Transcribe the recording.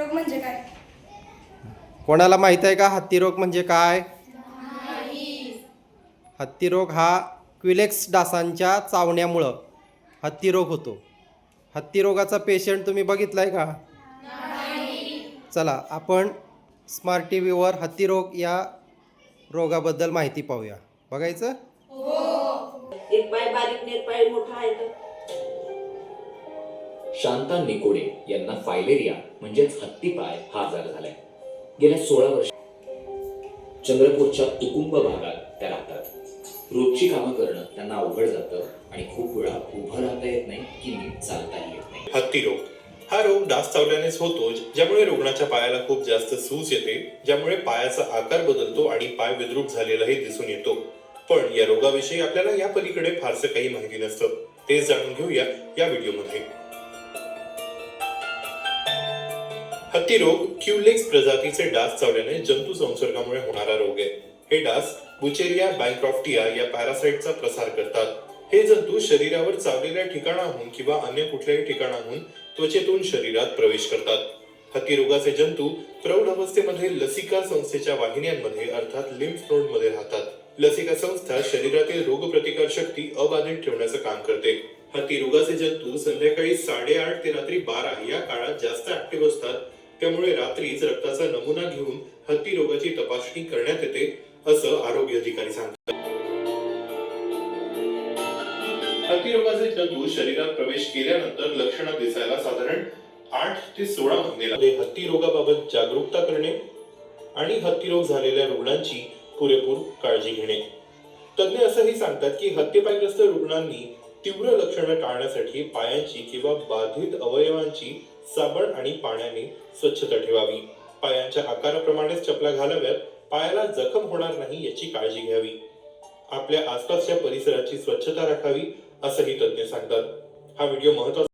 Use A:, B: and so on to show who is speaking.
A: हत्तीरोग म्हणजे काय?
B: कोणाला माहीत आहे का हत्तीरोग म्हणजे काय? हत्तीरोग हा क्विलेक्स डासांच्या चावण्यामुळं हत्तीरोग होतो. हत्तीरोगाचा पेशंट तुम्ही बघितलाय का? चला आपण स्मार्ट टी व्हीवर हत्तीरोग या रोगाबद्दल माहिती पाहूया. बघायचं?
C: एक पाय बारीक नाही पाय मोठा आहे
D: शांता निकोडे यांना फायलेरिया म्हणजेच हत्तीपाय हा आजार झालाय. गेल्या सोळा वर्ष चंद्रपूरच्या तुकुंब भागात त्या राहतात. रोजची कामं करणं त्यांना अवघड जातं आणि खूप वेळा उभं राहता येत नाही की नीट चालताही येत नाही.
E: हत्ती रोग. हा रोग डास चावल्यानेच होतो ज्यामुळे रुग्णाच्या पायाला खूप जास्त सूज येते ज्यामुळे पायाचा आकार बदलतो आणि पाय विद्रूप झालेलाही दिसून येतो. पण या रोगाविषयी आपल्याला या पलीकडे फारसं काही माहिती नसतं. ते जाणून घेऊया या व्हिडिओमध्ये. हत्ती रोग क्युलेक्स प्रजातीचे डास चावल्याने जंतू संसर्गामुळे होणारा रोग आहे. हे डास बुचेरिया बँक्रॉफ्टिया या पॅरासाइटचा प्रसार करतात. हे जंतू शरीरावर चावलेल्या ठिकाणाहून किंवा अन्य कुठल्याही ठिकाणाहून त्वचेतून शरीरात प्रवेश करतात. हत्ती रोगाचे जंतू प्रौढ अवस्थेमध्ये लसिका संस्थेच्या वाहिन्यांमध्ये अर्थात लिम्फ नोडमध्ये राहतात. लसिका संस्था शरीरातील रोगप्रतिकार शक्ती अबाधित ठेवण्याचं काम करते. हत्ती रोगाचे जंतू संध्याकाळी साडेआठ ते रात्री बारा या काळात जास्त ऍक्टिव्ह असतात. त्यामुळे रात्रीच रक्ताचा नमुना घेऊन हत्ती रोगाची तपासणी करण्यात येते असं आरोग्य अधिकारी सांगतात. हत्ती रोगाचे जंतू शरीरात प्रवेश केल्यानंतर लक्षणं दिसायला साधारण आठ ते सोळा महिने हत्ती रोगाबाबत जागरूकता करणे आणि हत्ती रोग झालेल्या रुग्णांची पुरेपूर काळजी घेणे. तज्ज्ञ असंही सांगतात की हत्तीपायग्रस्त रुग्णांनी तीव्र लक्षणं टाळण्यासाठी पायांची किंवा बाधित अवयवांची साबण आणि पाण्याने स्वच्छता ठेवावी. पायांच्या आकाराप्रमाणेच चपला घालाव्यात पायाला जखम होणार नाही याची काळजी घ्यावी. आपल्या आसपासच्या परिसराची स्वच्छता राखावी असंही तज्ज्ञ सांगतात. हा व्हिडिओ महत्त्वाचा